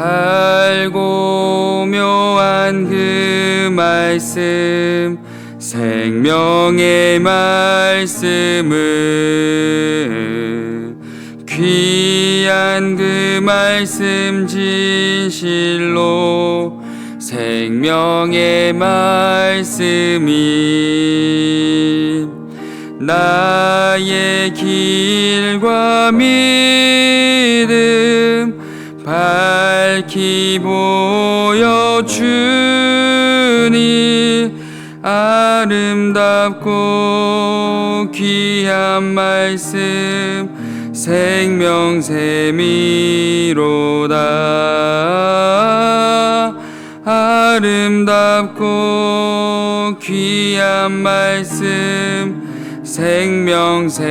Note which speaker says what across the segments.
Speaker 1: 달고 묘한 그 말씀 생명의 말씀을. 귀한 그 말씀 진실로 생명의 말씀이 나의 길과 믿음 밝히 보여주니 아름답고 귀한 말씀 생명샘이로다. 아름답고 귀한 말씀 생명샘이로다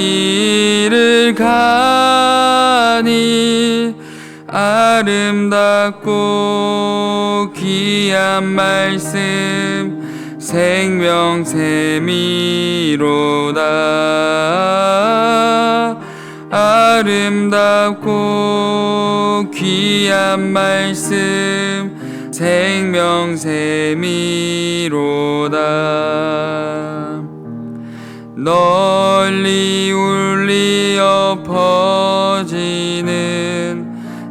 Speaker 1: 길을 가니 아름답고 귀한 말씀 생명샘이로다. 아름답고 귀한 말씀 생명샘이로다 널리 울리어 퍼지는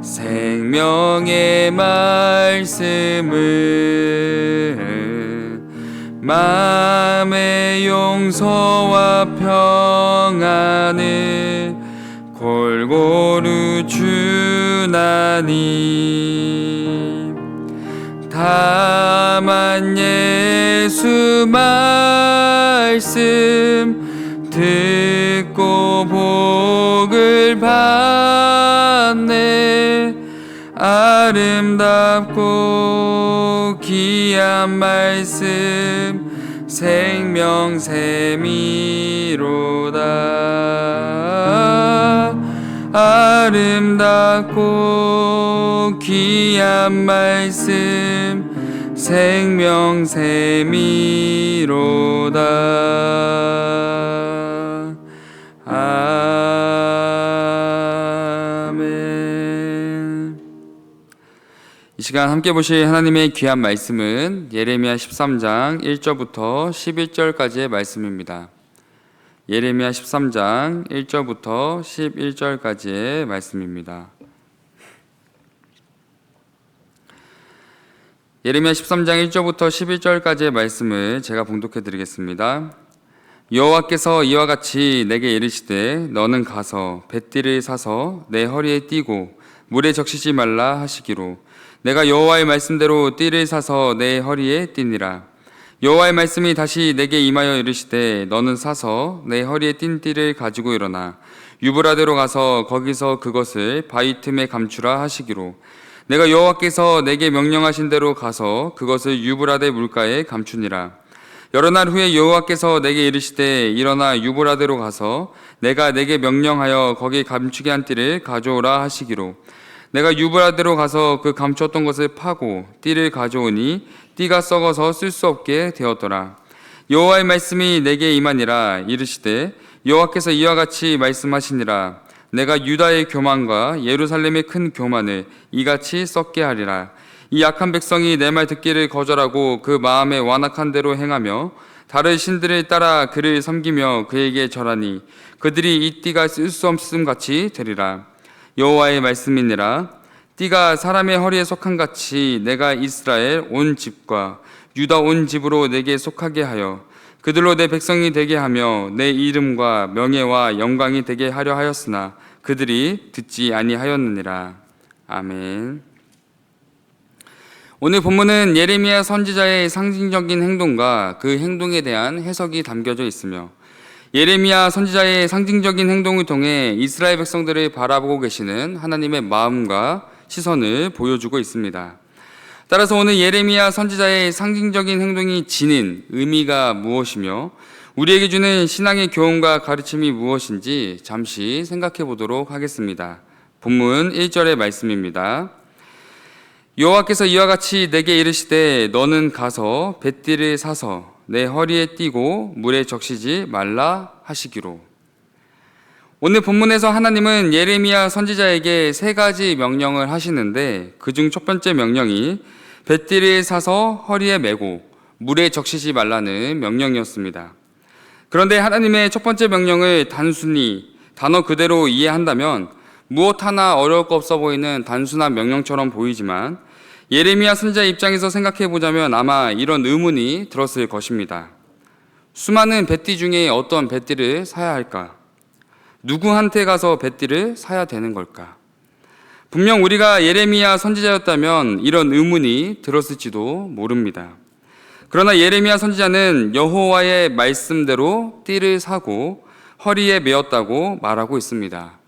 Speaker 1: 생명의 말씀을. 마음의 용서와 평안을 골고루 주나니 다만 예수 말씀 듣고 복을 받네. 아름답고 귀한 말씀 생명샘이로다 아름답고 귀한 말씀 생명샘이로다 아멘 이 시간 함께 보실 하나님의 귀한 말씀은 예레미야 13장 1절부터 11절까지의 말씀입니다. 예레미야 13장 1절부터 11절까지의 말씀입니다. 예레미야 13장 1절부터 11절까지의 말씀을 제가 봉독해 드리겠습니다. 여호와께서 이와 같이 내게 이르시되 너는 가서 뱃띠를 사서 내 허리에 띠고 물에 적시지 말라 하시기로 내가 여호와의 말씀대로 띠를 사서 내 허리에 띠니라 여호와의 말씀이 다시 내게 임하여 이르시되 너는 사서 내 허리에 띈 띠를 가지고 일어나 유브라데로 가서 거기서 그것을 바위 틈에 감추라 하시기로 내가 여호와께서 내게 명령하신 대로 가서 그것을 유브라데 물가에 감추니라. 여러 날 후에 여호와께서 내게 이르시되 일어나 유브라데로 가서 내가 내게 명령하여 거기 감추게 한 띠를 가져오라 하시기로 내가 유브라데로 가서 그 감추었던 것을 파고 띠를 가져오니 띠가 썩어서 쓸 수 없게 되었더라. 여호와의 말씀이 내게 임하니라 이르시되 여호와께서 이와 같이 말씀하시니라. 내가 유다의 교만과 예루살렘의 큰 교만을 이같이 썩게 하리라. 이 약한 백성이 내 말 듣기를 거절하고 그 마음에 완악한 대로 행하며 다른 신들을 따라 그를 섬기며 그에게 절하니 그들이 이 띠가 쓸 수 없음 같이 되리라. 여호와의 말씀이니라 띠가 사람의 허리에 속한 같이 내가 이스라엘 온 집과 유다 온 집으로 내게 속하게 하여 그들로 내 백성이 되게 하며 내 이름과 명예와 영광이 되게 하려 하였으나 그들이 듣지 아니하였느니라 아멘. 오늘 본문은 예레미야 선지자의 상징적인 행동과 그 행동에 대한 해석이 담겨져 있으며 예레미야 선지자의 상징적인 행동을 통해 이스라엘 백성들을 바라보고 계시는 하나님의 마음과 시선을 보여주고 있습니다. 따라서 오늘 예레미야 선지자의 상징적인 행동이 지닌 의미가 무엇이며 우리에게 주는 신앙의 교훈과 가르침이 무엇인지 잠시 생각해 보도록 하겠습니다. 본문 1절의 말씀입니다. 여호와께서 이와 같이 내게 이르시되 너는 가서 뱃띠를 사서 내 허리에 띠고 물에 적시지 말라 하시기로. 오늘 본문에서 하나님은 예레미야 선지자에게 세 가지 명령을 하시는데 그중 첫 번째 명령이 뱃띠를 사서 허리에 메고 물에 적시지 말라는 명령이었습니다. 그런데 하나님의 첫 번째 명령을 단순히 단어 그대로 이해한다면 무엇 하나 어려울 거 없어 보이는 단순한 명령처럼 보이지만 예레미야 선지자 입장에서 생각해 보자면 아마 이런 의문이 들었을 것입니다. 수많은 뱃띠 중에 어떤 뱃띠를 사야 할까? 누구한테 가서 뱃띠를 사야 되는 걸까? 분명 우리가 예레미야 선지자였다면 이런 의문이 들었을지도 모릅니다. 그러나 예레미야 선지자는 여호와의 말씀대로 띠를 사고 허리에 메었다고 말하고 있습니다.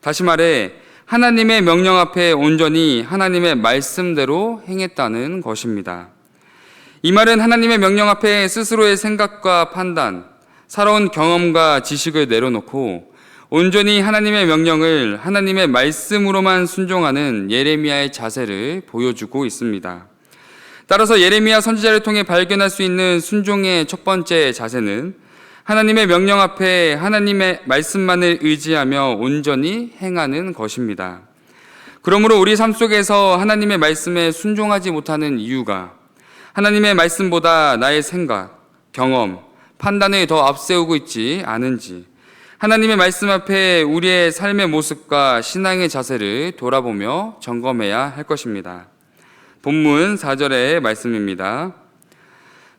Speaker 1: 다시 말해 하나님의 명령 앞에 온전히 하나님의 말씀대로 행했다는 것입니다. 이 말은 하나님의 명령 앞에 스스로의 생각과 판단, 살아온 경험과 지식을 내려놓고 온전히 하나님의 명령을 하나님의 말씀으로만 순종하는 예레미야의 자세를 보여주고 있습니다. 따라서 예레미야 선지자를 통해 발견할 수 있는 순종의 첫 번째 자세는 하나님의 명령 앞에 하나님의 말씀만을 의지하며 온전히 행하는 것입니다. 그러므로 우리 삶 속에서 하나님의 말씀에 순종하지 못하는 이유가 하나님의 말씀보다 나의 생각, 경험, 판단을 더 앞세우고 있지 않은지 하나님의 말씀 앞에 우리의 삶의 모습과 신앙의 자세를 돌아보며 점검해야 할 것입니다. 본문 4절의 말씀입니다.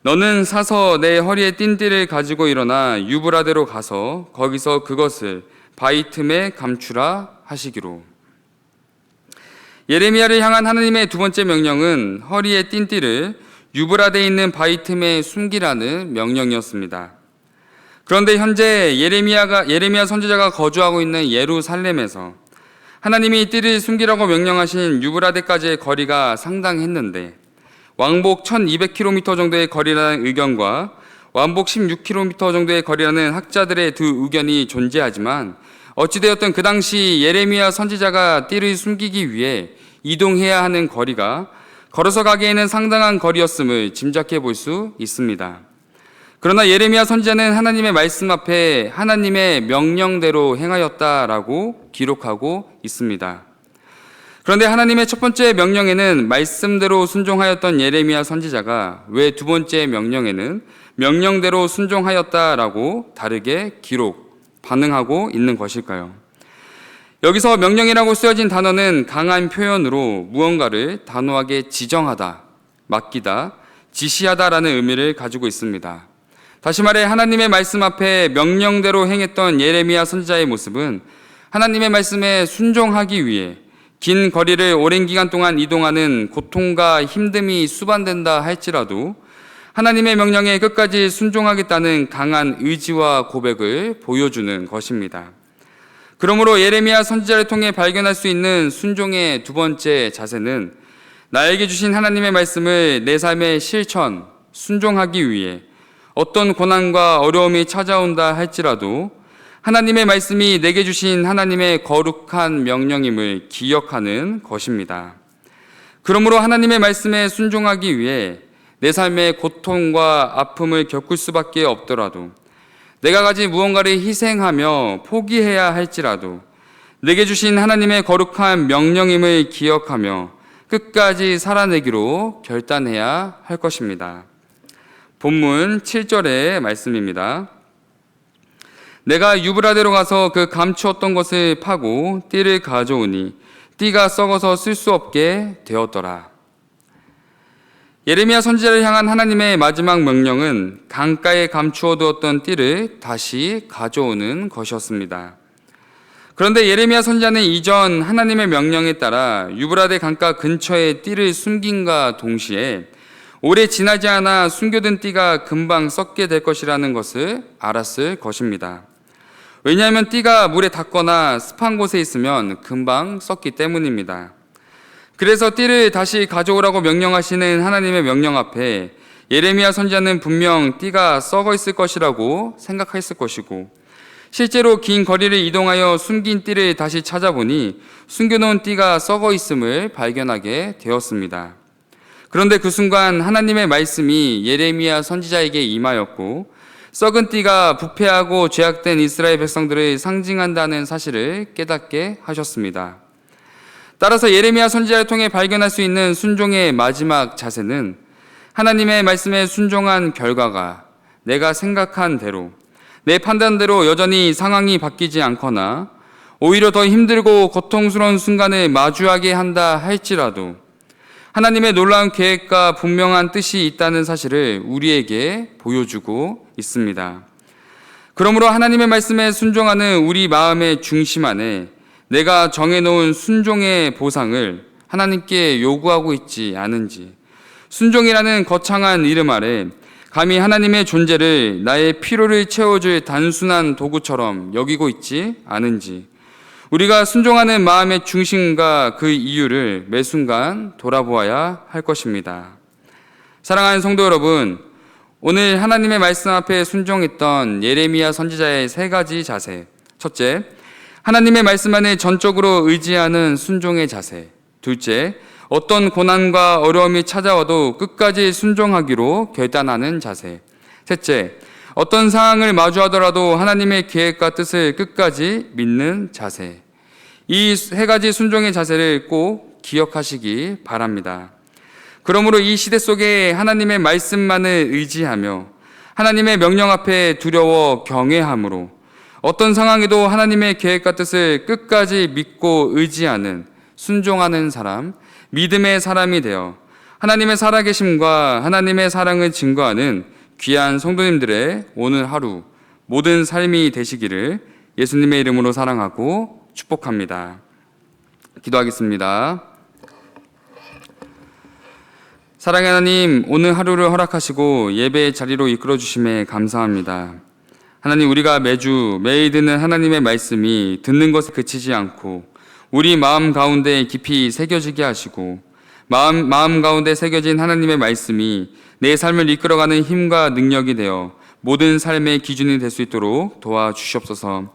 Speaker 1: 너는 사서 내 허리에 띵띠를 가지고 일어나 유브라데로 가서 거기서 그것을 바위 틈에 감추라 하시기로. 예레미야를 향한 하나님의 두 번째 명령은 허리에 띵띠를 유브라데에 있는 바위 틈에 숨기라는 명령이었습니다. 그런데 현재 예레미야가 예레미야 선지자가 거주하고 있는 예루살렘에서 하나님이 띠를 숨기라고 명령하신 유브라데까지의 거리가 상당했는데 왕복 1200km 정도의 거리라는 의견과 왕복 16km 정도의 거리라는 학자들의 두 의견이 존재하지만 어찌되었든 그 당시 예레미야 선지자가 띠를 숨기기 위해 이동해야 하는 거리가 걸어서 가기에는 상당한 거리였음을 짐작해 볼 수 있습니다. 그러나 예레미야 선지자는 하나님의 말씀 앞에 하나님의 명령대로 행하였다라고 기록하고 있습니다. 그런데 하나님의 첫 번째 명령에는 말씀대로 순종하였던 예레미야 선지자가 왜 두 번째 명령에는 명령대로 순종하였다라고 다르게 기록, 반응하고 있는 것일까요? 여기서 명령이라고 쓰여진 단어는 강한 표현으로 무언가를 단호하게 지정하다, 맡기다, 지시하다라는 의미를 가지고 있습니다. 다시 말해 하나님의 말씀 앞에 명령대로 행했던 예레미야 선지자의 모습은 하나님의 말씀에 순종하기 위해 긴 거리를 오랜 기간 동안 이동하는 고통과 힘듦이 수반된다 할지라도 하나님의 명령에 끝까지 순종하겠다는 강한 의지와 고백을 보여주는 것입니다. 그러므로 예레미야 선지자를 통해 발견할 수 있는 순종의 두 번째 자세는 나에게 주신 하나님의 말씀을 내 삶의 실천, 순종하기 위해 어떤 고난과 어려움이 찾아온다 할지라도 하나님의 말씀이 내게 주신 하나님의 거룩한 명령임을 기억하는 것입니다. 그러므로 하나님의 말씀에 순종하기 위해 내 삶의 고통과 아픔을 겪을 수밖에 없더라도 내가 가진 무언가를 희생하며 포기해야 할지라도 내게 주신 하나님의 거룩한 명령임을 기억하며 끝까지 살아내기로 결단해야 할 것입니다. 본문 7절의 말씀입니다. 내가 유브라데로 가서 그 감추었던 것을 파고 띠를 가져오니 띠가 썩어서 쓸 수 없게 되었더라. 예레미야 선지자를 향한 하나님의 마지막 명령은 강가에 감추어 두었던 띠를 다시 가져오는 것이었습니다. 그런데 예레미야 선지자는 이전 하나님의 명령에 따라 유브라데 강가 근처에 띠를 숨긴과 동시에 오래 지나지 않아 숨겨둔 띠가 금방 썩게 될 것이라는 것을 알았을 것입니다. 왜냐하면 띠가 물에 닿거나 습한 곳에 있으면 금방 썩기 때문입니다. 그래서 띠를 다시 가져오라고 명령하시는 하나님의 명령 앞에 예레미야 선지자는 분명 띠가 썩어 있을 것이라고 생각했을 것이고 실제로 긴 거리를 이동하여 숨긴 띠를 다시 찾아보니 숨겨놓은 띠가 썩어 있음을 발견하게 되었습니다. 그런데 그 순간 하나님의 말씀이 예레미야 선지자에게 임하였고 썩은 띠가 부패하고 죄악된 이스라엘 백성들을 상징한다는 사실을 깨닫게 하셨습니다. 따라서 예레미야 선지자를 통해 발견할 수 있는 순종의 마지막 자세는 하나님의 말씀에 순종한 결과가 내가 생각한 대로 내 판단대로 여전히 상황이 바뀌지 않거나 오히려 더 힘들고 고통스러운 순간을 마주하게 한다 할지라도 하나님의 놀라운 계획과 분명한 뜻이 있다는 사실을 우리에게 보여주고 있습니다. 그러므로 하나님의 말씀에 순종하는 우리 마음의 중심 안에 내가 정해놓은 순종의 보상을 하나님께 요구하고 있지 않은지, 순종이라는 거창한 이름 아래 감히 하나님의 존재를 나의 필요를 채워줄 단순한 도구처럼 여기고 있지 않은지, 우리가 순종하는 마음의 중심과 그 이유를 매 순간 돌아보아야 할 것입니다. 사랑하는 성도 여러분, 오늘 하나님의 말씀 앞에 순종했던 예레미야 선지자의 세 가지 자세. 첫째, 하나님의 말씀 안에 전적으로 의지하는 순종의 자세. 둘째, 어떤 고난과 어려움이 찾아와도 끝까지 순종하기로 결단하는 자세. 셋째, 어떤 상황을 마주하더라도 하나님의 계획과 뜻을 끝까지 믿는 자세. 이 세 가지 순종의 자세를 꼭 기억하시기 바랍니다. 그러므로 이 시대 속에 하나님의 말씀만을 의지하며 하나님의 명령 앞에 두려워 경외함으로 어떤 상황에도 하나님의 계획과 뜻을 끝까지 믿고 의지하는 순종하는 사람, 믿음의 사람이 되어 하나님의 살아계심과 하나님의 사랑을 증거하는 귀한 성도님들의 오늘 하루 모든 삶이 되시기를 예수님의 이름으로 사랑하고 축복합니다. 기도하겠습니다. 사랑의 하나님, 오늘 하루를 허락하시고 예배의 자리로 이끌어 주심에 감사합니다. 하나님, 우리가 매주 매일 듣는 하나님의 말씀이 듣는 것에 그치지 않고 우리 마음 가운데 깊이 새겨지게 하시고 마음, 마음 가운데 새겨진 하나님의 말씀이 내 삶을 이끌어가는 힘과 능력이 되어 모든 삶의 기준이 될 수 있도록 도와주시옵소서.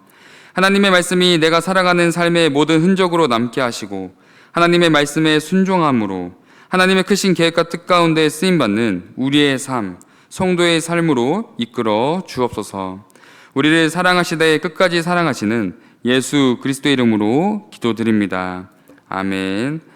Speaker 1: 하나님의 말씀이 내가 살아가는 삶의 모든 흔적으로 남게 하시고 하나님의 말씀에 순종함으로 하나님의 크신 계획과 뜻 가운데 쓰임 받는 우리의 삶, 성도의 삶으로 이끌어 주옵소서. 우리를 사랑하시되 끝까지 사랑하시는 예수 그리스도 이름으로 기도드립니다. 아멘.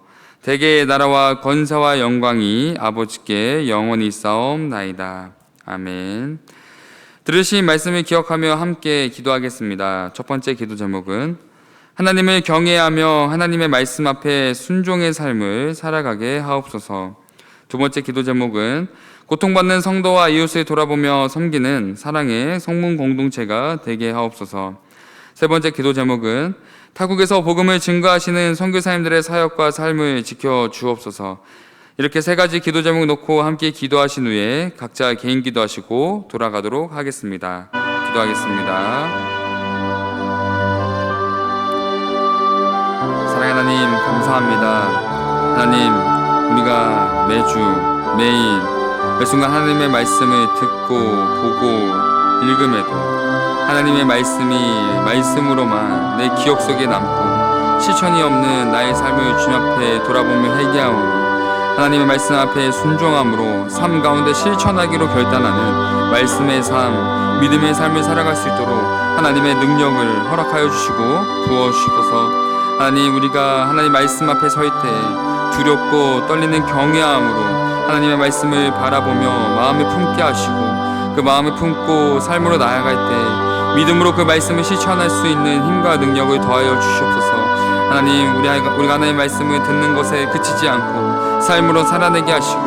Speaker 1: 대개의 나라와 권사와 영광이 아버지께 영원히 싸움나이다 아멘 들으신 말씀을 기억하며 함께 기도하겠습니다 첫 번째 기도 제목은 하나님을 경외하며 하나님의 말씀 앞에 순종의 삶을 살아가게 하옵소서. 두 번째 기도 제목은 고통받는 성도와 이웃을 돌아보며 섬기는 사랑의 성문 공동체가 되게 하옵소서. 세 번째 기도 제목은 타국에서 복음을 증거하시는 선교사님들의 사역과 삶을 지켜 주옵소서. 이렇게 세 가지 기도 제목 놓고 함께 기도하신 후에 각자 개인 기도하시고 돌아가도록 하겠습니다. 기도하겠습니다. 사랑의 하나님 감사합니다. 하나님 우리가 매주 매일 매 순간 하나님의 말씀을 듣고 보고 읽음에도 하나님의 말씀이 말씀으로만 내 기억 속에 남고 실천이 없는 나의 삶을 주님 앞에 돌아보며 회개하오니 하나님의 말씀 앞에 순종함으로 삶 가운데 실천하기로 결단하는 말씀의 삶, 믿음의 삶을 살아갈 수 있도록 하나님의 능력을 허락하여 주시고 부어 주시옵소서. 하나님 우리가 하나님 말씀 앞에 설 때 두렵고 떨리는 경외함으로 하나님의 말씀을 바라보며 마음에 품게 하시고 그 마음을 품고 삶으로 나아갈 때 믿음으로 그 말씀을 실천할 수 있는 힘과 능력을 더하여 주시옵소서. 하나님 우리 우리가 하나님의 말씀을 듣는 것에 그치지 않고 삶으로 살아내게 하시고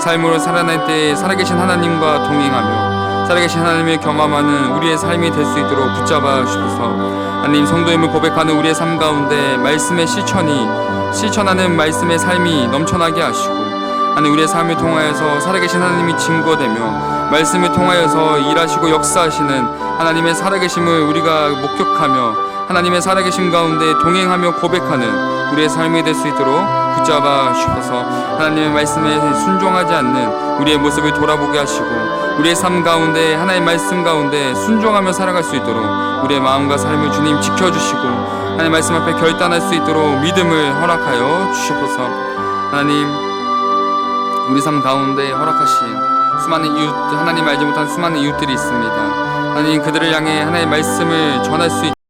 Speaker 1: 삶으로 살아낼 때 살아계신 하나님과 동행하며 살아계신 하나님을 경험하는 우리의 삶이 될 수 있도록 붙잡아 주소서. 하나님 성도임을 고백하는 우리의 삶 가운데 말씀의 실천이 실천하는 말씀의 삶이 넘쳐나게 하시고 하나님 우리의 삶을 통하여서 살아계신 하나님이 증거되며 말씀을 통하여서 일하시고 역사하시는 하나님의 살아계심을 우리가 목격하며 하나님의 살아계심 가운데 동행하며 고백하는 우리의 삶이 될 수 있도록 붙잡아 주셔서 하나님의 말씀에 순종하지 않는 우리의 모습을 돌아보게 하시고 우리의 삶 가운데 하나님의 말씀 가운데 순종하며 살아갈 수 있도록 우리의 마음과 삶을 주님 지켜주시고 하나님 말씀 앞에 결단할 수 있도록 믿음을 허락하여 주시옵소서 하나님 우리 삶 가운데 허락하신 수많은 이웃 하나님 알지 못한 수많은 이웃들이 있습니다. 하나님 그들을 향해 하나님의 말씀을 전할 수 있게